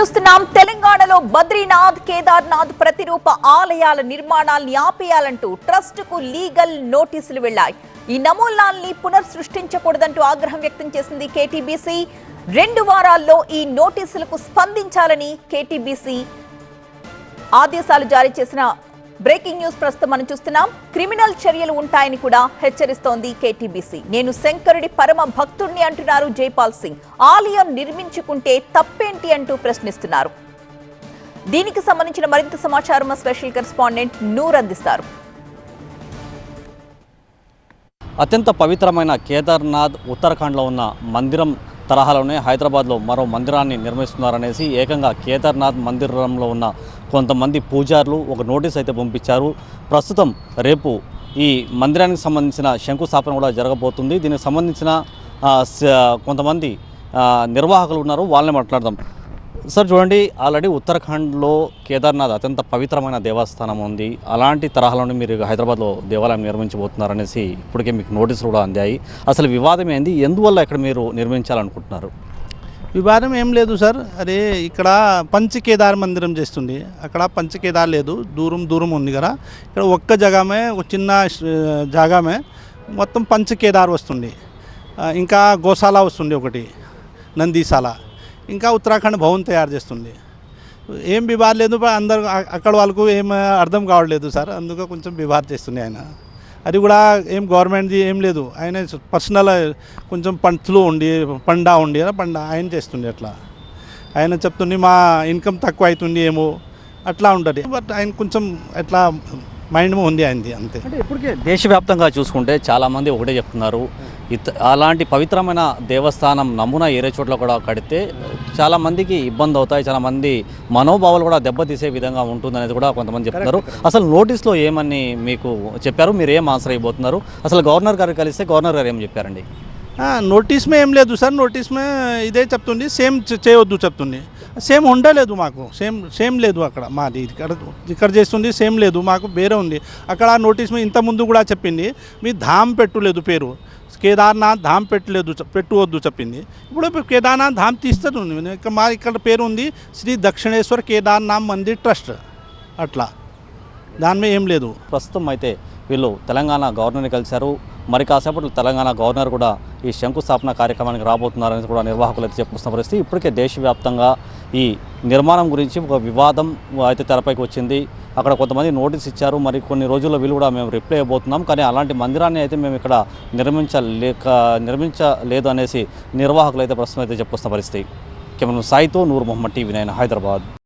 చూస్తున్నాం. తెలంగాణలో బద్రీనాథ్ కేదార్నాథ్ ప్రతిరూప ఆలయాల నిర్మాణాల్ని ఆపేయాలంటూ ట్రస్ట్కు లీగల్ నోటీసులు వెళ్ళాయి ఈ నమూనాల్ని పునర్సృష్టించకూడదంటూ ఆగ్రహం వ్యక్తం చేసింది కేటీబీసీ. రెండు వారాల్లో ఈ నోటీసులకు స్పందించాలని కేటీబీసీ ఆదేశాలు జారీ చేసిన బ్రేకింగ్ న్యూస్ ప్రస్తుతం మనం చూస్తున్నాం. క్రిమినల్ చర్యలు ఉంటాయని కూడా హెచ్చరిస్తోంది కేటీబీసీ. నేను శంకరుడి పరమ భక్తుడిని అంటున్నారు జైపాల్ సింగ్. ఆలయం నిర్మించుకుంటే తప్పేంటి అంటూ ప్రశ్నిస్తున్నారు. దీనికి సంబంధించిన మరింత సమాచారం మా స్పెషల్ కరెస్పాండెంట్ నూర్ అందిస్తారు. అత్యంత పవిత్రమైన కేదార్నాథ్ ఉత్తరాఖండ్లో ఉన్న మందిరం తరహాలోనే హైదరాబాద్లో మరో మందిరాన్ని నిర్మిస్తున్నారనేసి ఏకంగా కేదార్నాథ్ మందిరంలో ఉన్న కొంతమంది పూజారులు ఒక నోటీస్ అయితే పంపించారు. ప్రస్తుతం రేపు ఈ మందిరానికి సంబంధించిన శంకుస్థాపన కూడా జరగబోతుంది. దీనికి సంబంధించిన స- కొంతమంది నిర్వాహకులు ఉన్నారు. వాళ్ళని మాట్లాడదాం. సార్ చూడండి ఆల్రెడీ ఉత్తరాఖండ్లో కేదార్నాథ్ అత్యంత పవిత్రమైన దేవస్థానం ఉంది. అలాంటి తరహాలోనే మీరు హైదరాబాద్లో దేవాలయం నిర్మించబోతున్నారనేసి ఇప్పటికే మీకు నోటీసులు కూడా అందాయి. అసలు వివాదం ఏంది? ఎందువల్ల ఇక్కడ మీరు నిర్మించాలనుకుంటున్నారు? వివాదం ఏం లేదు సార్. అరే ఇక్కడ పంచకేదార్ మందిరం చేస్తుంది. అక్కడ పంచకేదార్ లేదు. దూరం దూరం ఉంది కదా. ఇక్కడ ఒక్క జగామే ఒక చిన్న జాగామే. మొత్తం పంచకేదార్ వస్తుంది. ఇంకా గోశాల వస్తుంది ఒకటి నందీశాల. ఇంకా ఉత్తరాఖండ్ భవన్ తయారు చేస్తుంది. ఏం వివాదం లేదు. అందరు అక్కడ వాళ్ళకు ఏం అర్థం కావట్లేదు సార్. అందుకే కొంచెం వివాదం చేస్తుంది ఆయన. అది కూడా ఏం గవర్నమెంట్ది ఏం లేదు. ఆయన పర్సనల్ కొంచెం పంచులు ఉండి పండా ఉండి పండా ఆయన చేస్తుండే అట్లా. ఆయన చెప్తుండే మా ఇన్కమ్ తక్కువ అవుతుంది ఏమో అట్లా ఉంటుంది. బట్ ఆయన కొంచెం ఎట్లా మైండ్ ఉంది ఆయనది అంతే. అంటే ఇప్పటికే దేశవ్యాప్తంగా చూసుకుంటే చాలామంది ఒకటే చెప్తున్నారు. ఇత అలాంటి పవిత్రమైన దేవస్థానం నమూనా ఏరే చోట్ల కూడా కడితే చాలామందికి ఇబ్బంది అవుతాయి చాలామంది మనోభావాలు కూడా దెబ్బతీసే విధంగా ఉంటుందనేది కూడా కొంతమంది చెప్తున్నారు. అసలు నోటీస్లో ఏమని మీకు చెప్పారు? మీరు ఏం ఆన్సర్ అయిపోతున్నారు అసలు గవర్నర్ గారు కలిస్తే గవర్నర్ గారు ఏం చెప్పారండి? ఆ, నోటీస్ మే ఏం లేదు సార్ నోటీస్ మే ఇదే చెప్తుంది సేమ్ చేయొద్దు చెప్తుంది. సేమ్ ఉండలేదు మాకు సేమ్ సేమ్ లేదు అక్కడ మాది ఇక్కడ ఇక్కడ చేస్తుంది సేమ్ లేదు మాకు వేరే ఉంది. అక్కడ నోటీస్ ఇంత ముందు కూడా చెప్పింది. మీ ధామ్ పెట్టులేదు పేరు. కేదార్నాథ్ ధామ్ పెట్టలేదు పెట్టువద్దు చెప్పింది. ఇప్పుడు కేదార్నాథ్ ధామ్ తీస్తుంది మా ఇక్కడ పేరు ఉంది శ్రీ దక్షిణేశ్వర్ కేదార్నాథ్ మందిర్ ట్రస్ట్. అట్లా. దాని మీద ఏం లేదు. ప్రస్తుతం అయితే వీళ్ళు తెలంగాణ గవర్నర్ని కలిశారు. మరి కాసేపట్లో తెలంగాణ గవర్నర్ కూడా ఈ శంకుస్థాపన కార్యక్రమానికి రాబోతున్నారని కూడా నిర్వాహకులు అయితే చెప్పుకొస్తున్న పరిస్థితి. ఇప్పటికే దేశవ్యాప్తంగా ఈ నిర్మాణం గురించి ఒక వివాదం అయితే తెరపైకి వచ్చింది. అక్కడ కొంతమంది నోటీస్ ఇచ్చారు. మరి కొన్ని రోజుల్లో వీళ్ళు కూడా మేము రిప్లై అయిపోతున్నాం కానీ అలాంటి మందిరాన్ని అయితే మేము ఇక్కడ నిర్మించలేక నిర్మించలేదు అనేసి నిర్వాహకులు అయితే ప్రస్తుతం అయితే చెప్పుకొస్తున్న పరిస్థితి. కేవలం సాయితో నూర్ మొహమ్మద్ టీవీ నైన్ హైదరాబాద్.